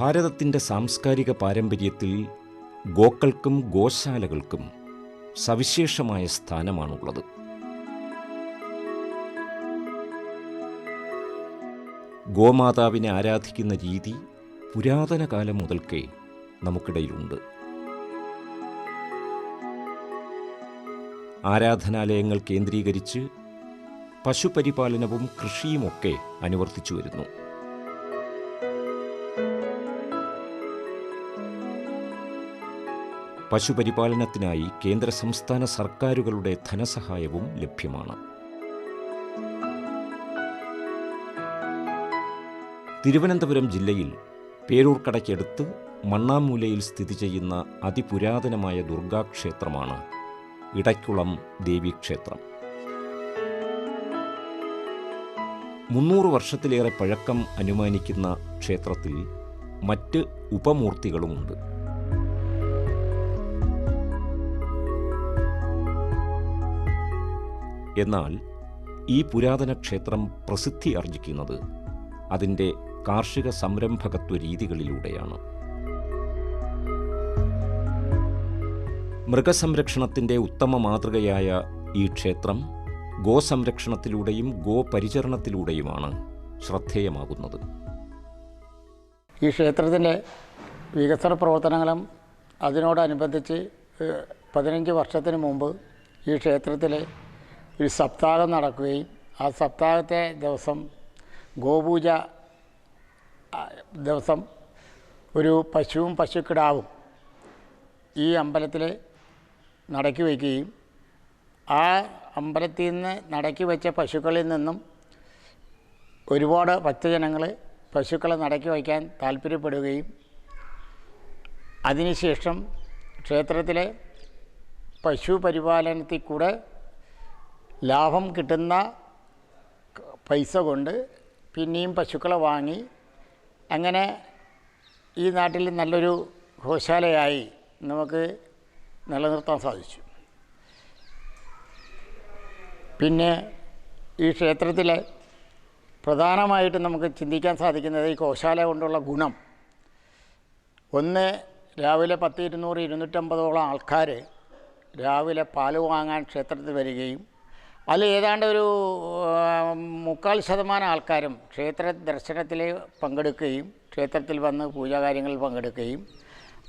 ഭാരതത്തിന്റെ സാംസ്കാരിക പാരമ്പര്യത്തിൽ ഗോക്കൾക്കും ഗോശാലകൾക്കും സവിശേഷമായ സ്ഥാനമാണുള്ളത്. ഗോമാതാവിനെ ആരാധിക്കുന്ന രീതി പുരാതന കാലം മുതൽക്കേ നമുക്കിടയിലുണ്ട്. ആരാധനാലയങ്ങൾ കേന്ദ്രീകരിച്ച് പശുപരിപാലനവും കൃഷിയുമൊക്കെ അനുവർത്തിച്ചു വരുന്നു. പശുപരിപാലനത്തിനായി കേന്ദ്ര സംസ്ഥാന സർക്കാരുകളുടെ ധനസഹായവും ലഭ്യമാണ്. തിരുവനന്തപുരം ജില്ലയിൽ പേരൂർക്കടയ്ക്കടുത്ത് മണ്ണാമൂലയിൽ സ്ഥിതി ചെയ്യുന്ന അതിപുരാതനമായ ദുർഗാക്ഷേത്രമാണ് ഇടയ്ക്കുളം ദേവീക്ഷേത്രം. മുന്നൂറ് വർഷത്തിലേറെ പഴക്കം അനുമാനിക്കുന്ന ക്ഷേത്രത്തിൽ മറ്റ് ഉപമൂർത്തികളുമുണ്ട്. എന്നാൽ ഈ പുരാതന ക്ഷേത്രം പ്രസിദ്ധി ആർജിക്കുന്നത് അതിന്റെ കാർഷിക സംരംഭകത്വ രീതികളിലൂടെയാണ്. മൃഗസംരക്ഷണത്തിന്റെ ഉത്തമ മാതൃകയായ ഈ ക്ഷേത്രം ഗോസംരക്ഷണത്തിലൂടെയും ഗോപരിചരണത്തിലൂടെയുമാണ് ശ്രദ്ധേയമാകുന്നത്. ഈ ക്ഷേത്രത്തിന്റെ വികസന പ്രവർത്തനങ്ങളും അതിനോടനുബന്ധിച്ച് പതിനഞ്ച് വർഷത്തിന് മുമ്പ് ഈ ക്ഷേത്രത്തിൽ ഒരു സപ്താഹം നടക്കുകയും ആ സപ്താഹത്തെ ദിവസം ഗോപൂജ ദിവസം ഒരു പശുവും പശുക്കിടാവും ഈ അമ്പലത്തിൽ നടക്കി വയ്ക്കുകയും ആ അമ്പലത്തിൽ നിന്ന് നടക്കി വെച്ച പശുക്കളിൽ നിന്നും ഒരുപാട് ഭക്തജനങ്ങൾ പശുക്കളെ നടക്കി വയ്ക്കാൻ താല്പര്യപ്പെടുകയും അതിനുശേഷം ക്ഷേത്രത്തിലെ പശു പരിപാലനത്തിൽ കൂടെ ലാഭം കിട്ടുന്ന പൈസ കൊണ്ട് പിന്നെയും പശുക്കളെ വാങ്ങി അങ്ങനെ ഈ നാട്ടിൽ നല്ലൊരു ഗോശാലയായി നമുക്ക് നിലനിർത്താൻ സാധിച്ചു. പിന്നെ ഈ ക്ഷേത്രത്തിലെ പ്രധാനമായിട്ട് നമുക്ക് ചിന്തിക്കാൻ സാധിക്കുന്നത് ഈ ഗോശാല കൊണ്ടുള്ള ഗുണം. ഒന്ന് രാവിലെ പത്ത് ഇരുന്നൂറ് ഇരുന്നൂറ്റമ്പതോളം ആൾക്കാർ രാവിലെ പാൽ വാങ്ങാൻ ക്ഷേത്രത്തിൽ വരികയും അതിൽ ഏതാണ്ട് ഒരു മുക്കാൽ ശതമാനം ആൾക്കാരും ക്ഷേത്ര ദർശനത്തിൽ പങ്കെടുക്കുകയും ക്ഷേത്രത്തിൽ വന്ന് പൂജാകാര്യങ്ങളിൽ പങ്കെടുക്കുകയും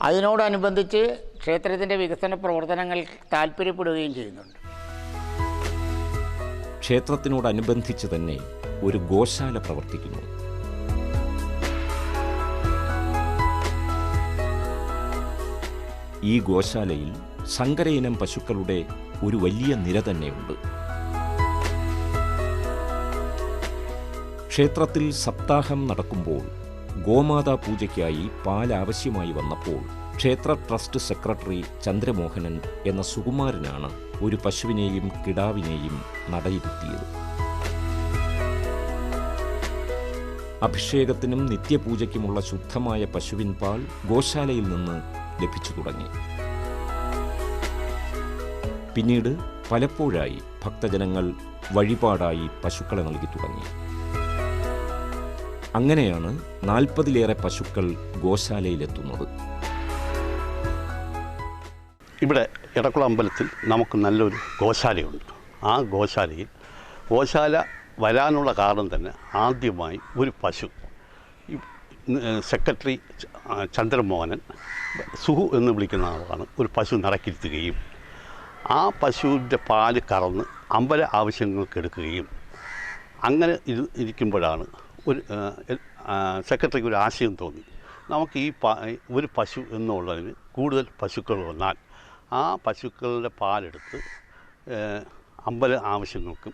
അതിനോടനുബന്ധിച്ച് ക്ഷേത്രത്തിന്റെ വികസന പ്രവർത്തനങ്ങൾ താല്പര്യപ്പെടുകയും ചെയ്യുന്നുണ്ട്. ക്ഷേത്രത്തിനോടനുബന്ധിച്ച് തന്നെ ഒരു ഗോശാല പ്രവർത്തിക്കുന്നു. ഈ ഗോശാലയിൽ സങ്കരയിനം പശുക്കളുടെ ഒരു വലിയ നിര തന്നെയുണ്ട്. ക്ഷേത്രത്തിൽ സപ്താഹം നടക്കുമ്പോൾ ഗോമാതാ പൂജയ്ക്കായി പാൽ ആവശ്യമായി വന്നപ്പോൾ ക്ഷേത്ര ട്രസ്റ്റ് സെക്രട്ടറി ചന്ദ്രമോഹനൻ എന്ന സുകുമാരനാണ് ഒരു പശുവിനെയും കിടാവിനെയും നടയിരുത്തിയത്. അഭിഷേകത്തിനും നിത്യപൂജയ്ക്കുമുള്ള ശുദ്ധമായ പശുവിൻ പാൽ ഗോശാലയിൽ നിന്ന് ലഭിച്ചു തുടങ്ങി. പിന്നീട് പലപ്പോഴായി ഭക്തജനങ്ങൾ വഴിപാടായി പശുക്കളെ നൽകി തുടങ്ങി. അങ്ങനെയാണ് നാൽപ്പതിലേറെ പശുക്കൾ ഗോശാലയിലെത്തുന്നത്. ഇവിടെ ഇടക്കുളം അമ്പലത്തിൽ നമുക്ക് നല്ലൊരു ഗോശാലയുണ്ട്. ആ ഗോശാലയിൽ ഗോശാല വരാനുള്ള കാരണം തന്നെ ആദ്യമായി ഒരു പശു. സെക്രട്ടറി ചന്ദ്രമോഹനൻ സുഹു എന്ന് വിളിക്കുന്ന ആളാണ് ഒരു പശു നടക്കിരുത്തുകയും ആ പശുവിന്റെ പാൽ കറന്ന് അമ്പല ആവശ്യങ്ങൾക്ക് എടുക്കുകയും അങ്ങനെ ഇത് ഇരിക്കുമ്പോഴാണ് ഒരു സെക്രട്ടറിക്ക് ഒരു ആശയം തോന്നി. നമുക്ക് ഈ ഒരു പശു എന്നുള്ളതിന് കൂടുതൽ പശുക്കൾ വന്നാൽ ആ പശുക്കളുടെ പാലെടുത്ത് അമ്പല ആവശ്യങ്ങൾക്കും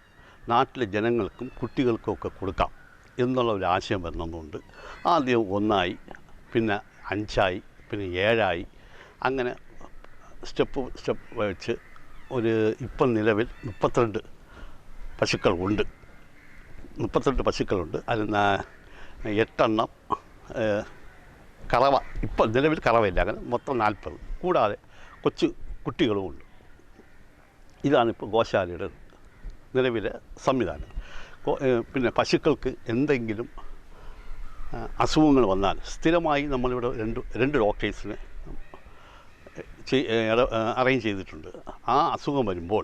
നാട്ടിലെ ജനങ്ങൾക്കും കുട്ടികൾക്കും ഒക്കെ കൊടുക്കാം എന്നുള്ള ഒരു ആശയം വരുന്നതുകൊണ്ട് ആദ്യം ഒന്നായി പിന്നെ അഞ്ചായി പിന്നെ ഏഴായി. അങ്ങനെ സ്റ്റെപ്പ് സ്റ്റെപ്പ് വെച്ച് ഒരു ഇപ്പം നിലവിൽ മുപ്പത്തിരണ്ട് പശുക്കൾ ഉണ്ട് മുപ്പത്തിരണ്ട് പശുക്കളുണ്ട്. അതിൽ എട്ടെണ്ണം കറവ ഇപ്പം നിലവിൽ കറവയില്ല അങ്ങനെ മൊത്തം നാൽപ്പത് കൂടാതെ കൊച്ചു കുട്ടികളുമുണ്ട് ഇതാണിപ്പോൾ ഗോശാലയുടെ നിലവിലെ സംവിധാനം. പിന്നെ പശുക്കൾക്ക് എന്തെങ്കിലും അസുഖങ്ങൾ വന്നാൽ സ്ഥിരമായി നമ്മളിവിടെ രണ്ട് രണ്ട് ഡോക്ടേഴ്സിനെ അറേഞ്ച് ചെയ്തിട്ടുണ്ട്. ആ അസുഖം വരുമ്പോൾ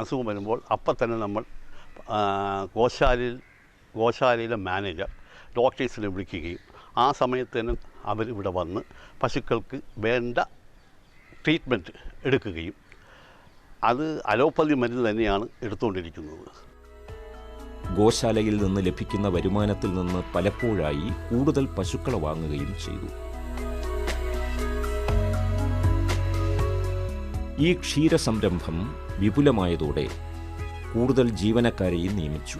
അസുഖം വരുമ്പോൾ അപ്പം തന്നെ നമ്മൾ ആ, ഗോശാലയിൽ ഗോശാലയിലെ മാനേജർ ഡോക്ടേഴ്സിനെ വിളിക്കുകയും ആ സമയത്ത് തന്നെ അവരിവിടെ വന്ന് പശുക്കൾക്ക് വേണ്ട ട്രീറ്റ്മെന്റ് എടുക്കുകയും അത് അലോപ്പതി മരുന്ന് തന്നെയാണ് എടുത്തുകൊണ്ടിരിക്കുന്നത്. ഗോശാലയിൽ നിന്ന് ലഭിക്കുന്ന വരുമാനത്തിൽ നിന്ന് പലപ്പോഴായി കൂടുതൽ പശുക്കളെ വാങ്ങുകയും ചെയ്തു. ഈ ക്ഷീരസംരംഭം വിപുലമായതോടെ കൂടുതൽ ജീവനക്കാരെയും നിയമിച്ചു.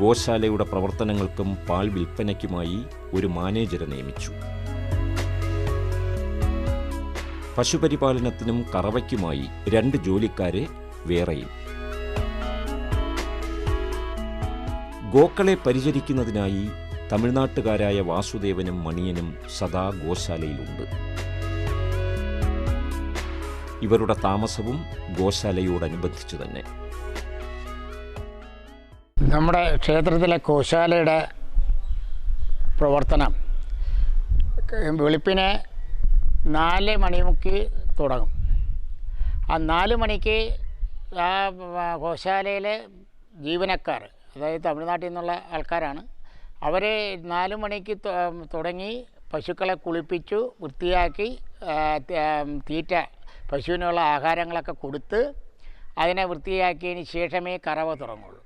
ഗോശാലയുടെ പ്രവർത്തനങ്ങൾക്കും പാൽ വിൽപ്പനയ്ക്കുമായി ഒരു മാനേജരെ നിയമിച്ചു. പശുപരിപാലനത്തിനും കറവയ്ക്കുമായി രണ്ട് ജോലിക്കാരെ വേറെയും. ഗോക്കളെ പരിചരിക്കുന്നതിനായി തമിഴ്നാട്ടുകാരായ വാസുദേവനും മണിയനും സദാ ഗോശാലയിലുണ്ട്. ഇവരുടെ താമസവും ഗോശാലയോടനുബന്ധിച്ച് തന്നെ. നമ്മുടെ ക്ഷേത്രത്തിലെ ഗോശാലയുടെ പ്രവർത്തനം വെളുപ്പിനെ നാല് മണിമുക്കി തുടങ്ങും. ആ നാല് മണിക്ക് ആ ഗോശാലയിലെ ജീവനക്കാർ അതായത് തമിഴ്നാട്ടിൽ നിന്നുള്ള ആൾക്കാരാണ് അവർ നാല് മണിക്ക് തുടങ്ങി പശുക്കളെ കുളിപ്പിച്ചു വൃത്തിയാക്കി തീറ്റ പശുവിനുള്ള ആഹാരങ്ങളൊക്കെ കൊടുത്ത് അതിനെ വൃത്തിയാക്കിയതിന് ശേഷമേ കറവ തുടങ്ങുള്ളൂ.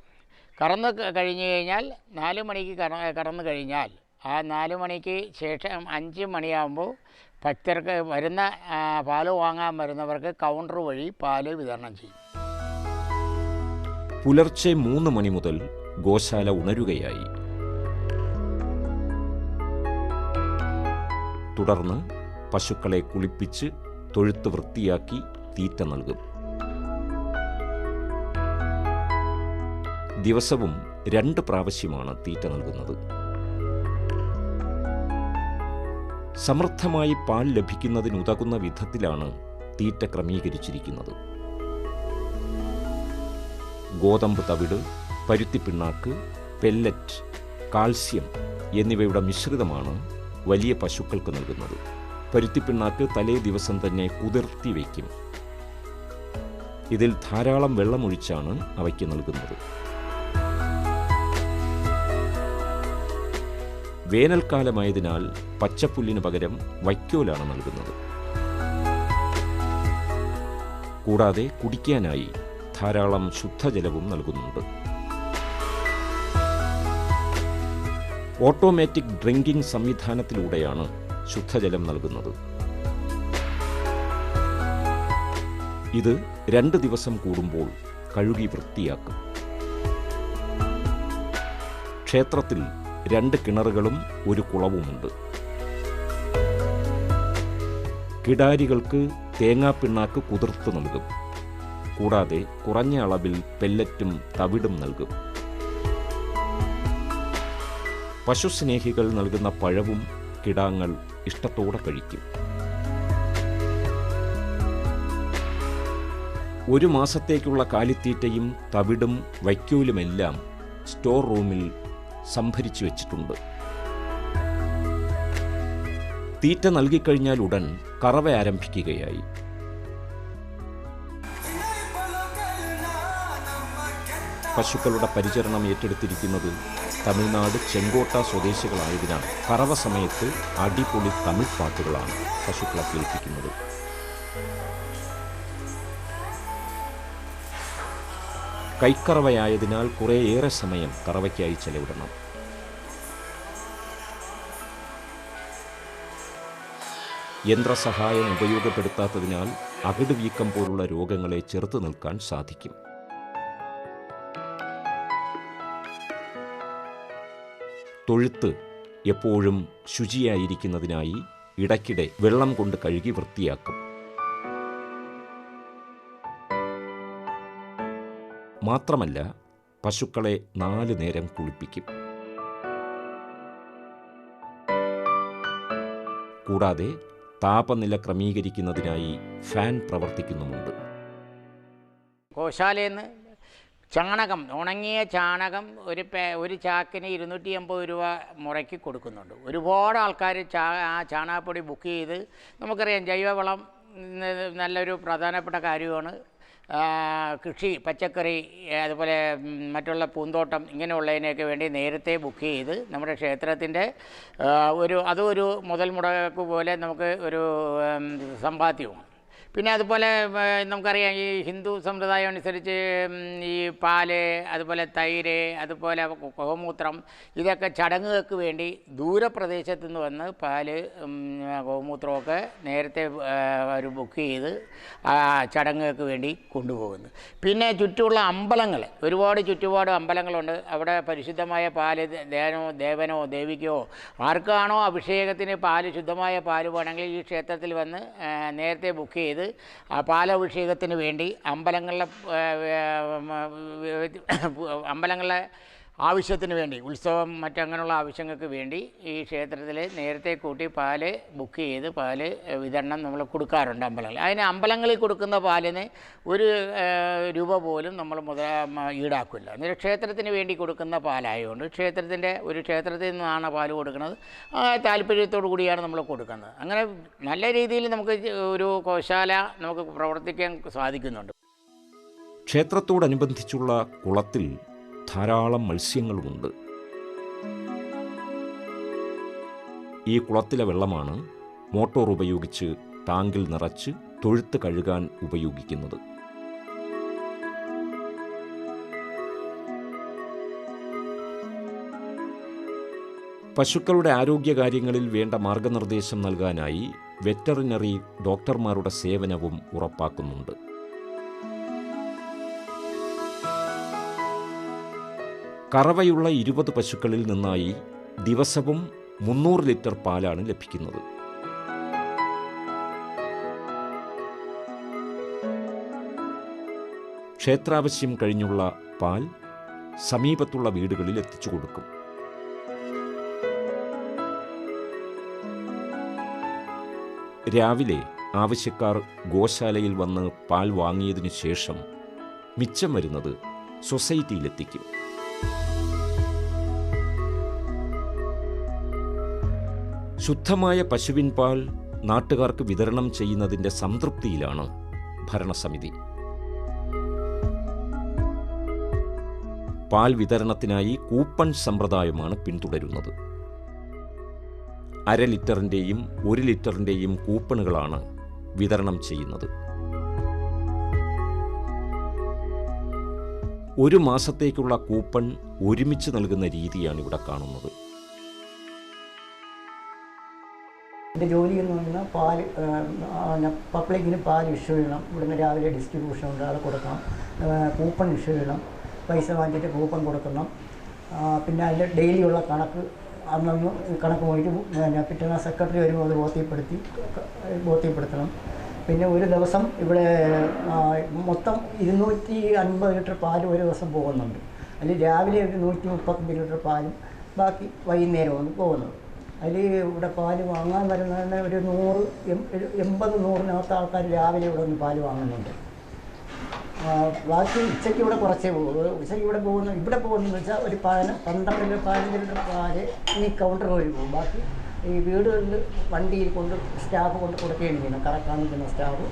കറന്ന് കഴിഞ്ഞു കഴിഞ്ഞ് കഴിഞ്ഞാൽ നാല് മണിക്ക് കറ കറന്ന് കഴിഞ്ഞാൽ ആ നാല് മണിക്ക് ശേഷം അഞ്ച് മണിയാകുമ്പോൾ ഭക്തർക്ക് വരുന്ന പാൽ വാങ്ങാൻ വരുന്നവർക്ക് കൗണ്ടർ വഴി പാൽ വിതരണം ചെയ്യും. പുലർച്ചെ മൂന്ന് മണി മുതൽ ഗോശാല ഉണരുകയായി. തുടർന്ന് പശുക്കളെ കുളിപ്പിച്ച് തൊഴുത്ത് വൃത്തിയാക്കി തീറ്റ നൽകും. ദിവസവും രണ്ട് പ്രാവശ്യമാണ് തീറ്റ നൽകുന്നത്. സമൃദ്ധമായി പാൽ ലഭിക്കുന്നതിനുതകുന്ന വിധത്തിലാണ് തീറ്റ ക്രമീകരിച്ചിരിക്കുന്നത്. ഗോതമ്പ് തവിട് പരുത്തിപ്പിണ്ണാക്ക് പെല്ലറ്റ് കാൽസ്യം എന്നിവയുടെ മിശ്രിതമാണ് വലിയ പശുക്കൾക്ക് നൽകുന്നത്. പരുത്തിപ്പിണ്ണാക്ക് തലേ ദിവസം തന്നെ കുതിർത്തി വയ്ക്കും. ഇതിൽ ധാരാളം വെള്ളമൊഴിച്ചാണ് അവയ്ക്ക് നൽകുന്നത്. വേനൽക്കാലമായതിനാൽ പച്ചപ്പുല്ലിന് പകരം വൈക്കോലാണ് നൽകുന്നത്. കൂടാതെ കുടിക്കാനായി ധാരാളം ശുദ്ധജലവും നൽകുന്നുണ്ട്. ഓട്ടോമാറ്റിക് ഡ്രിങ്കിംഗ് സംവിധാനത്തിലൂടെയാണ് ശുദ്ധജലം നൽകുന്നത്. ഇത് രണ്ട് ദിവസം കൂടുമ്പോൾ കഴുകി വൃത്തിയാക്കും. ക്ഷേത്രത്തിൽ രണ്ട് കിണറുകളും ഒരു കുളവുമുണ്ട്. കിടാരികൾക്ക് തേങ്ങാപ്പിണ്ണാക്ക് കുതിർത്ത് നൽകും. കൂടാതെ കുറഞ്ഞ അളവിൽ പെല്ലറ്റും തവിടും നൽകും. പശുസ്നേഹികൾ നൽകുന്ന പഴവും കിടാങ്ങൾ ഇഷ്ടത്തോടെ കഴിക്കും. ഒരു മാസത്തേക്കുള്ള കാലിത്തീറ്റയും തവിടും വൈക്കോലുമെല്ലാം സ്റ്റോർ റൂമിൽ സംഭരിച്ചു വച്ചിട്ടുണ്ട്. തീറ്റ നൽകിക്കഴിഞ്ഞാൽ ഉടൻ കറവ ആരംഭിക്കുകയായി. പശുക്കളുടെ പരിചരണം ഏറ്റെടുത്തിരിക്കുന്നത് തമിഴ്നാട് ചെങ്കോട്ട സ്വദേശികളായതിനാൽ പറവ സമയത്ത് അടിപൊളി തമിഴ് പാട്ടുകളാണ് പശുക്കളെ കേൾപ്പിക്കുന്നത്. കൈക്കറവയായതിനാൽ കുറേയേറെ സമയം കറവയ്ക്കായി ചെലവിടണം. യന്ത്രസഹായം ഉപയോഗപ്പെടുത്താത്തതിനാൽ അകിട് വീക്കം പോലുള്ള രോഗങ്ങളെ ചെറുത്തു നിൽക്കാൻ സാധിക്കും. തൊഴുത്ത് എപ്പോഴും ശുചിയായിരിക്കുന്നതിനായി ഇടയ്ക്കിടെ വെള്ളം കൊണ്ട് കഴുകി വൃത്തിയാക്കും. മാത്രമല്ല പശുക്കളെ നാല് നേരം കുളിപ്പിക്കും. കൂടാതെ താപനില ക്രമീകരിക്കുന്നതിനായി ഫാൻ പ്രവർത്തിക്കുന്നുമുണ്ട്. ഗോശാലയിൽ നിന്ന് ചാണകം ഉണങ്ങിയ ചാണകം ഒരു പേ ഒരു ചാക്കിന് ഇരുന്നൂറ്റി അമ്പത് രൂപ മുറയ്ക്ക് കൊടുക്കുന്നുണ്ട്. ഒരുപാട് ആൾക്കാർ ചാ ആ ചാണകപ്പൊടി ബുക്ക് ചെയ്ത് നമുക്കറിയാം ജൈവവളം നല്ലൊരു പ്രധാനപ്പെട്ട കാര്യമാണ്. കൃഷി പച്ചക്കറി അതുപോലെ മറ്റുള്ള പൂന്തോട്ടം ഇങ്ങനെയുള്ളതിനൊക്കെ വേണ്ടി നേരത്തെ ബുക്ക് ചെയ്ത് നമ്മുടെ ക്ഷേത്രത്തിന്റെ ഒരു അതും ഒരു മുതൽ മുടക്ക് പോലെ നമുക്ക് ഒരു സമ്പാദ്യവും പിന്നെ അതുപോലെ നമുക്കറിയാം ഈ ഹിന്ദു സമ്പ്രദായം അനുസരിച്ച് ഈ പാൽ അതുപോലെ തൈര് അതുപോലെ ഗോമൂത്രം ഇതൊക്കെ ചടങ്ങുകൾക്ക് വേണ്ടി ദൂരപ്രദേശത്തു നിന്ന് വന്ന് പാൽ ഗോമൂത്രമൊക്കെ നേരത്തെ അവർ ബുക്ക് ചെയ്ത് ചടങ്ങുകൾക്ക് വേണ്ടി കൊണ്ടുപോകുന്നു. പിന്നെ ചുറ്റുമുള്ള അമ്പലങ്ങൾ ഒരുപാട് ചുറ്റുപാട് അമ്പലങ്ങളുണ്ട്. അവിടെ പരിശുദ്ധമായ പാൽ ദേവനോ ദേവനോ ദേവിക്കോ ആർക്കാണോ അഭിഷേകത്തിന് പാൽ ശുദ്ധമായ പാൽ വേണമെങ്കിൽ ഈ ക്ഷേത്രത്തിൽ വന്ന് നേരത്തെ ബുക്ക് ചെയ്ത് ആ പാലഭിഷേകത്തിന് വേണ്ടി അമ്പലങ്ങളിലെ അമ്പലങ്ങളിലെ ആവശ്യത്തിന് വേണ്ടി ഉത്സവം മറ്റങ്ങനെയുള്ള ആവശ്യങ്ങൾക്ക് വേണ്ടി ഈ ക്ഷേത്രത്തിൽ നേരത്തെ കൂട്ടി പാൽ ബുക്ക് ചെയ്ത് പാൽ വിതരണം നമ്മൾ കൊടുക്കാറുണ്ട് അമ്പലങ്ങളിൽ അതിന് അമ്പലങ്ങളിൽ കൊടുക്കുന്ന പാലിന് ഒരു രൂപ പോലും നമ്മൾ മുതല മ- ഈടാക്കില്ല. എന്നൊരു ക്ഷേത്രത്തിന് വേണ്ടി കൊടുക്കുന്ന പാലായതുകൊണ്ട് ക്ഷേത്രത്തിന്റെ ഒരു ക്ഷേത്രത്തിൽ നിന്നാണ് പാൽ കൊടുക്കുന്നത്. താല്പര്യത്തോടു കൂടിയാണ് നമ്മൾ കൊടുക്കുന്നത്. അങ്ങനെ നല്ല രീതിയിൽ നമുക്ക് ഒരു കോശാല നമുക്ക് പ്രവർത്തിക്കാൻ സാധിക്കുന്നുണ്ട്. ക്ഷേത്രത്തോടനുബന്ധിച്ചുള്ള കുളത്തിൽ ധാരാളം മത്സ്യങ്ങളുമുണ്ട് ഈ കുളത്തിലെ വെള്ളമാണ് മോട്ടോർ ഉപയോഗിച്ച് ടാങ്കിൽ നിറച്ച് തൊഴുത്ത് കഴുകാൻ ഉപയോഗിക്കുന്നത്. പശുക്കളുടെ ആരോഗ്യകാര്യങ്ങളിൽ വേണ്ട മാർഗനിർദ്ദേശം നൽകാനായി വെറ്ററിനറി ഡോക്ടർമാരുടെ സേവനവും ഉറപ്പാക്കുന്നുണ്ട്. കറവയുള്ള ഇരുപത് പശുക്കളിൽ നിന്നായി ദിവസവും മുന്നൂറ് ലിറ്റർ പാലാണ് ലഭിക്കുന്നത്. ക്ഷേത്രാവശ്യം കഴിഞ്ഞുള്ള പാൽ സമീപത്തുള്ള വീടുകളിൽ എത്തിച്ചു കൊടുക്കും. രാവിലെ ആവശ്യക്കാർ ഗോശാലയിൽ വന്ന് പാൽ വാങ്ങിയതിനു ശേഷം മിച്ചം വരുന്നത് സൊസൈറ്റിയിലെത്തിക്കും. ശുദ്ധമായ പശുവിൻ പാൽ നാട്ടുകാർക്ക് വിതരണം ചെയ്യുന്നതിന്റെ സംതൃപ്തിയിലാണ് ഭരണസമിതി. പാൽ വിതരണത്തിനായി കൂപ്പൺ സമ്പ്രദായമാണ് പിന്തുടരുന്നത്. അര ലിറ്ററിന്റെയും ഒരു ലിറ്ററിന്റെയും കൂപ്പണുകളാണ് വിതരണം ചെയ്യുന്നത്. ഒരു മാസത്തേക്കുള്ള കൂപ്പൺ ഒരുമിച്ച് നൽകുന്ന രീതിയാണ് ഇവിടെ കാണുന്നത്. എന്റെ ജോലി എന്ന് പറയുന്നത് പാൽ പബ്ലിക്കിന് പാൽ ഇഷ്യൂ ചെയ്യണം. ഇവിടുന്ന് രാവിലെ ഡിസ്ട്രിബ്യൂഷൻ ഉണ്ട് അത് കൊടുക്കണം. കൂപ്പൺ ഇഷ്യൂ ചെയ്യണം. പൈസ വാങ്ങിച്ചിട്ട് കൂപ്പൺ കൊടുക്കണം. പിന്നെ അതിന്റെ ഡെയിലിയുള്ള കണക്ക് അന്നന്ന് കണക്ക് പോയിട്ട് പിന്നെ പിറ്റേന്ന് സെക്രട്ടറി വരുമ്പോൾ അത് ബോധ്യപ്പെടുത്തി ബോധ്യപ്പെടുത്തണം. പിന്നെ ഒരു ദിവസം ഇവിടെ മൊത്തം ഇരുന്നൂറ്റി അൻപത് ലിറ്റർ പാൽ ഒരു ദിവസം പോകുന്നുണ്ട്. അതിൽ രാവിലെ ഒരു നൂറ്റി മുപ്പത്തഞ്ച് ലിറ്റർ പാലും ബാക്കി വൈകുന്നേരമാണ് പോകുന്നത് അതിൽ ഇവിടെ പാൽ വാങ്ങാൻ വരുന്നതിന് ഒരു നൂറ് എൺപത് നൂറിനകത്ത് ആൾക്കാർ രാവിലെ ഇവിടെ നിന്ന് പാൽ വാങ്ങുന്നുണ്ട്. ബാക്കി ഉച്ചയ്ക്ക് ഇവിടെ കുറച്ചേ പോകുള്ളൂ. ഉച്ചയ്ക്ക് ഇവിടെ പോകുന്ന ഇവിടെ പോകുന്നതെന്ന് വെച്ചാൽ ഒരു പതിന പന്ത്രണ്ട് പതിനഞ്ച് ലിറ്റർ പാൽ ഈ കൗണ്ടർ വഴി പോകും. ബാക്കി ഈ വീടുകളിൽ വണ്ടിയിൽ കൊണ്ട് സ്റ്റാഫ് കൊണ്ട് കൊടുക്കുകയാണ് ചെയ്യണം സ്റ്റാഫ്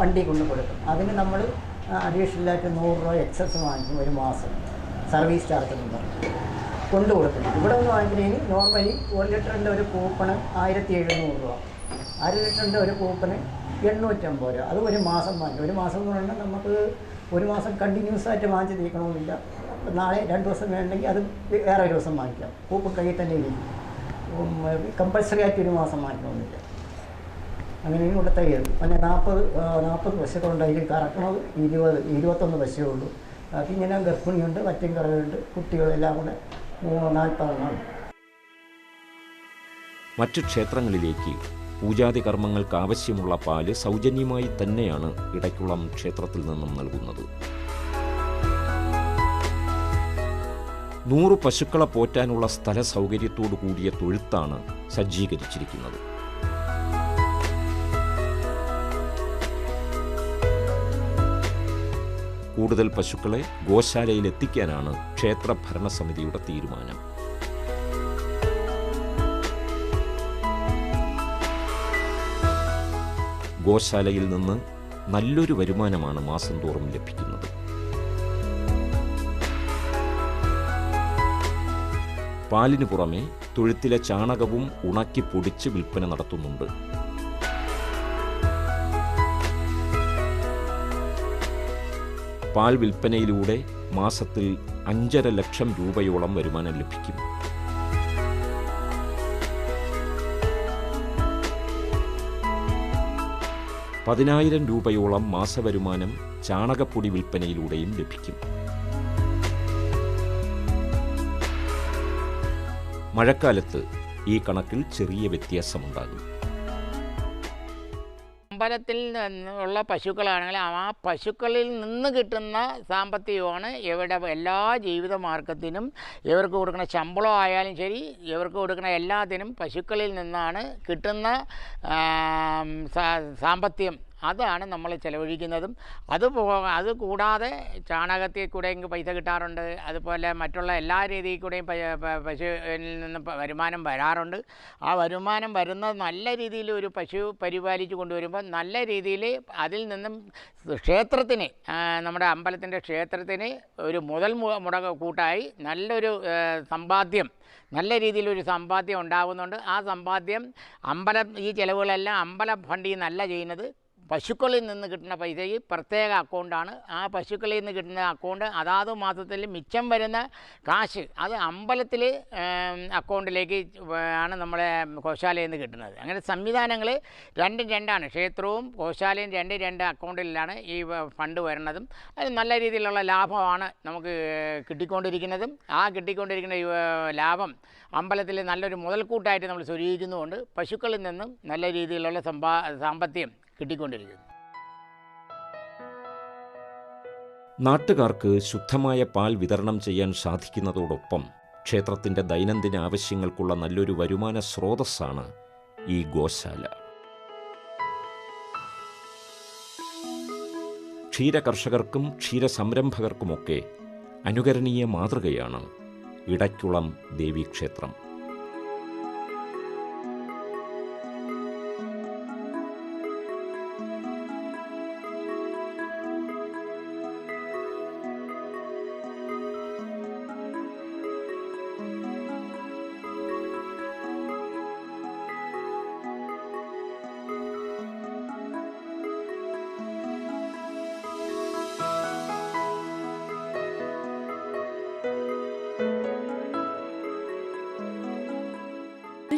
വണ്ടി കൊണ്ട് കൊടുക്കും. അതിന് നമ്മൾ അഡീഷണലായിട്ട് നൂറ് രൂപ എക്സസ് വാങ്ങിക്കും ഒരു മാസം. സർവീസ് ചാർജ് എന്ന് പറഞ്ഞു കൊണ്ട് കൊടുക്കുന്നത്. ഇവിടെ ഒന്ന് വാങ്ങിക്കണമെങ്കിൽ നോർമലി ഒരു ലിറ്ററിന്റെ ഒരു കൂപ്പണ് ആയിരത്തി എഴുന്നൂറ് രൂപ. അര ലിറ്ററിന്റെ ഒരു കൂപ്പണ് എണ്ണൂറ്റമ്പത് രൂപ. അത് ഒരു മാസം വാങ്ങിക്കും. ഒരു മാസം എന്ന് പറഞ്ഞാൽ നമുക്ക് ഒരു മാസം കണ്ടിന്യൂസ് ആയിട്ട് വാങ്ങിച്ച് തീർക്കണമെന്നില്ല. നാളെ രണ്ട് ദിവസം വേണമെങ്കിൽ അത് വേറെ ഒരു ദിവസം വാങ്ങിക്കാം. കൂപ്പ് കയ്യിൽ തന്നെ ഇരിക്കും. കമ്പൽസറി ആയിട്ട് ഒരു മാസം വാങ്ങിക്കണമെന്നില്ല. അങ്ങനെയാണ് ഇവിടെ ഇത്. പിന്നെ നാൽപ്പത് നാൽപ്പത് പശുക്കളുണ്ട്. അതിൽ കറക്കണത് ഇരുപത് ഇരുപത്തൊന്ന് പശുവേ ഉള്ളൂ. ബാക്കി ഇങ്ങനെ ഗർഭിണിയുണ്ട് മറ്റും കറവുണ്ട് കുട്ടികളെല്ലാം കൂടെ മറ്റ് ക്ഷേത്രങ്ങളിലേക്ക് പൂജാതി കർമ്മങ്ങൾക്ക് ആവശ്യമുള്ള പാൽ സൗജന്യമായി തന്നെയാണ് ഇടയ്ക്കുളം ക്ഷേത്രത്തിൽ നിന്നും നൽകുന്നത്. നൂറ് പശുക്കളെ പോറ്റാനുള്ള സ്ഥല സൗകര്യത്തോടു കൂടിയ തൊഴുത്താണ് സജ്ജീകരിച്ചിരിക്കുന്നത്. കൂടുതൽ പശുക്കളെ ഗോശാലയിൽ എത്തിക്കാനാണ് ക്ഷേത്ര ഭരണസമിതിയുടെ തീരുമാനം. ഗോശാലയിൽ നിന്ന് നല്ലൊരു വരുമാനമാണ് മാസം തോറും ലഭിക്കുന്നത്. പാലിന് പുറമെ തൊഴുത്തിലെ ചാണകവും ഉണക്കി പൊടിച്ച് വിൽപ്പന നടത്തുന്നുണ്ട്. പാൽ വിൽപ്പനയിലൂടെ മാസത്തിൽ അഞ്ചര ലക്ഷം രൂപയോളം വരുമാനം ലഭിക്കും. പതിനായിരം രൂപയോളം മാസവരുമാനം ചാണകപ്പൊടി വിൽപ്പനയിലൂടെയും ലഭിക്കും. മഴക്കാലത്ത് ഈ കണക്കിൽ ചെറിയ വ്യത്യാസമുണ്ടാകും. അമ്പലത്തിൽ നിന്നുള്ള പശുക്കളാണെങ്കിൽ ആ പശുക്കളിൽ നിന്ന് കിട്ടുന്ന സാമ്പത്തികമാണ് ഇവരുടെ എല്ലാ ജീവിത മാർഗത്തിനും ഇവർക്ക് കൊടുക്കുന്ന ശമ്പളം ആയാലും ശരി ഇവർക്ക് കൊടുക്കുന്ന എല്ലാത്തിനും പശുക്കളിൽ നിന്നാണ് കിട്ടുന്ന സാമ്പത്തികം അതാണ് നമ്മൾ ചിലവഴിക്കുന്നതും. അത് അത് കൂടാതെ ചാണകത്തിൽ കൂടെയും പൈസ കിട്ടാറുണ്ട്. അതുപോലെ മറ്റുള്ള എല്ലാ രീതിയിൽ കൂടെയും പശുവിൽ നിന്ന് വരുമാനം വരാറുണ്ട്. ആ വരുമാനം വരുന്നത് നല്ല രീതിയിൽ ഒരു പശു പരിപാലിച്ച് കൊണ്ടുവരുമ്പോൾ നല്ല രീതിയിൽ അതിൽ നിന്നും ക്ഷേത്രത്തിന് നമ്മുടെ അമ്പലത്തിന്റെ ക്ഷേത്രത്തിന് ഒരു മുതൽ മുടക കൂട്ടായി നല്ലൊരു സമ്പാദ്യം നല്ല രീതിയിലൊരു സമ്പാദ്യം ഉണ്ടാകുന്നുണ്ട് ആ സമ്പാദ്യം അമ്പലം ഈ ചിലവുകളെല്ലാം അമ്പല ഫണ്ടിൽ നിന്നല്ല ചെയ്യുന്നത്. പശുക്കളിൽ നിന്ന് കിട്ടുന്ന പൈസയ്ക്ക് പ്രത്യേക അക്കൗണ്ടാണ്. ആ പശുക്കളിൽ നിന്ന് കിട്ടുന്ന അക്കൗണ്ട് അതാത് മാസത്തിൽ മിച്ചം വരുന്ന കാശ് അത് അമ്പലത്തിൽ അക്കൗണ്ടിലേക്ക് ആണ് നമ്മളെ കോശാലയിൽ നിന്ന് കിട്ടുന്നത്. അങ്ങനെ സംവിധാനങ്ങൾ രണ്ടും രണ്ടാണ്. ക്ഷേത്രവും കോശാലയും രണ്ട് രണ്ട് അക്കൗണ്ടിലാണ് ഈ ഫണ്ട് വരുന്നതും. അത് നല്ല രീതിയിലുള്ള ലാഭമാണ് നമുക്ക് കിട്ടിക്കൊണ്ടിരിക്കുന്നതും. ആ കിട്ടിക്കൊണ്ടിരിക്കുന്ന ലാഭം അമ്പലത്തിൽ നല്ലൊരു മുതൽക്കൂട്ടായിട്ട് നമ്മൾ സ്വീകരിക്കുന്നുമുണ്ട് പശുക്കളിൽ നിന്നും നല്ല രീതിയിലുള്ള സമ്പാ സാമ്പത്തികം കിട്ടിക്കൊണ്ടിരിക്കുന്നു. നാട്ടുകാർക്ക് ശുദ്ധമായ പാൽ വിതരണം ചെയ്യാൻ സാധിക്കുന്നതോടൊപ്പം ക്ഷേത്രത്തിന്റെ ദൈനംദിന ആവശ്യങ്ങൾക്കുള്ള നല്ലൊരു വരുമാന സ്രോതസ്സാണ് ഈ ഗോശാല. ക്ഷീര കർഷകർക്കും ക്ഷീരകർഷകർക്കും ക്ഷീരസംരംഭകർക്കുമൊക്കെ അനുകരണീയ മാതൃകയാണ് ഇടയ്ക്കുളം ദേവീക്ഷേത്രം.